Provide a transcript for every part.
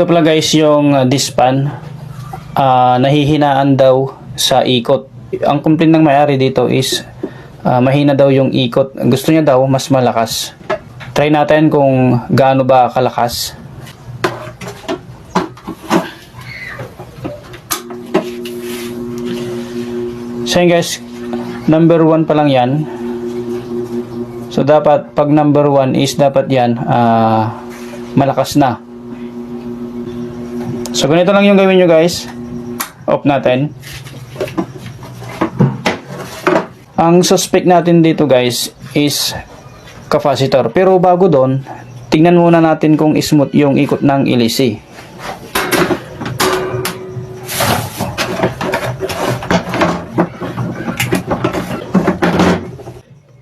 Ito pala guys yung uh, dispan. Ah, nahihinaan daw sa ikot. Ang complaint ng may-ari dito is ah, mahina daw yung ikot. Gusto niya daw mas malakas. Try natin kung gaano ba kalakas. So guys, number 1 pa lang yan. So dapat pag number 1 is dapat yan ah, malakas na. So ganito lang yung gawin nyo guys. Off natin. Ang suspect natin dito guys is capacitor. Pero bago doon, tingnan muna natin kung smooth yung ikot ng LEC.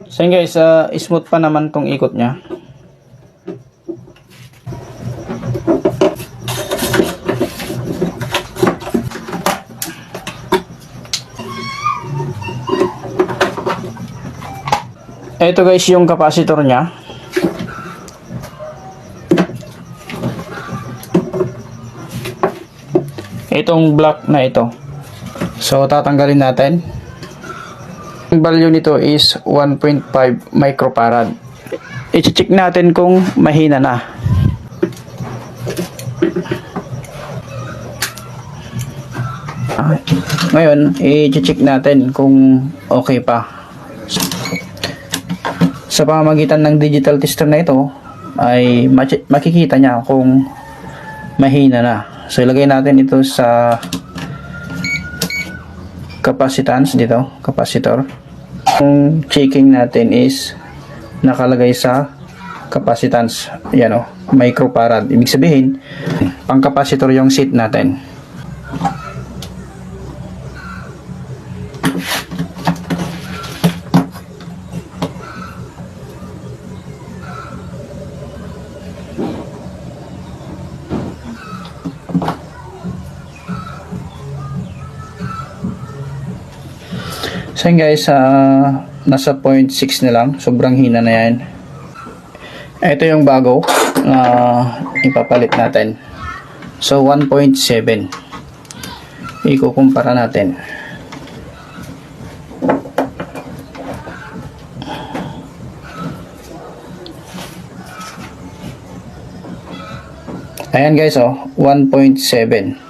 So guys, ah, smooth pa naman tong ikot niya. Ito guys yung capacitor niya. Itong block na ito. So tatanggalin natin. Ang value nito is 1.5 microfarad. I-check natin kung mahina na. Ah, Ngayon, i-check natin kung okay pa. Sa pamamagitan ng digital tester na ito, ay makikita niya kung mahina na. So, ilagay natin ito sa capacitance dito, capacitor. Yung checking natin is nakalagay sa capacitance. Yan o, microfarad. Ibig sabihin, pang capacitor yung seat natin. So yun guys, ah, nasa 0.6 na lang. Sobrang hina na yan. Ito yung bago na ipapalit natin. So 1.7. Ikukumpara natin. Ayan guys, oh, 1.7.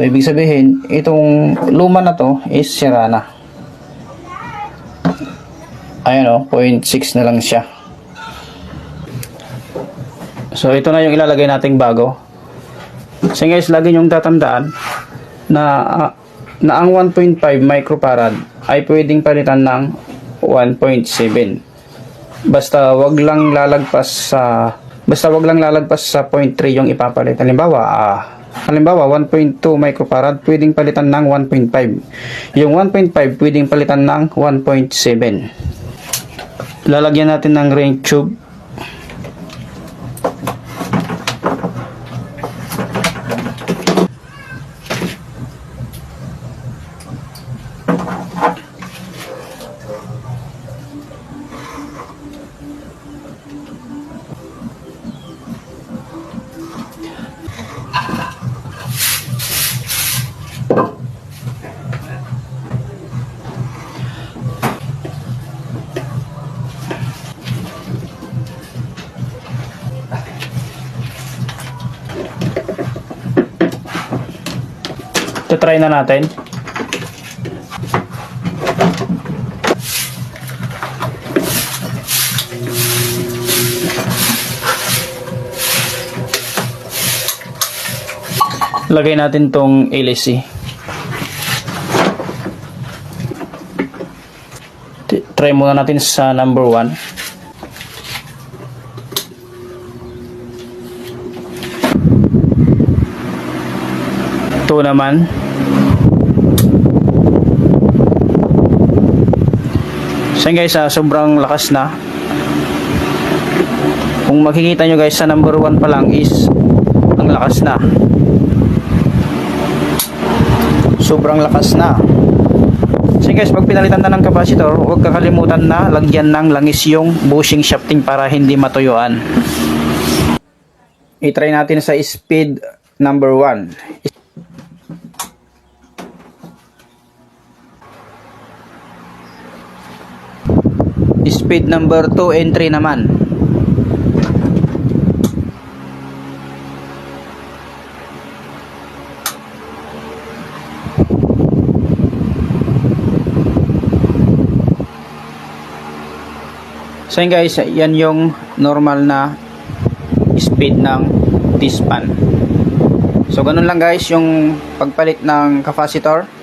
So, ibig sabihin, itong luma na to is sira na. Ayan o, 0.6 na lang siya. So, ito na yung ilalagay nating bago. So, guys, lagi nyong tatandaan na, ah, na ang 1.5 microfarad ay pwedeng palitan ng 1.7. Basta wag lang lalagpas sa basta wag lang lalagpas sa 0.3 yung ipapalit. Halimbawa, ah, halimbawa 1.2 microfarad pwedeng palitan ng 1.5. Yung 1.5 pwedeng palitan ng 1.7. Lalagyan natin ng ring tube. Ito try na natin. Lagay natin tong LSC. T- Try muna natin sa number 1. Ito naman. So guys, ah, sobrang lakas na. Kung makikita nyo guys, sa number 1 pa lang is ang lakas na. Sobrang lakas na. So guys, pag pinalitan na ng capacitor, huwag kakalimutan na lagyan ng langis yung bushing shafting para hindi matuyuan. i-try natin sa speed number 1. Speed number 2 and 3 naman. So guys, yan yung normal na speed ng T-span. So ganun lang guys yung pagpalit ng capacitor.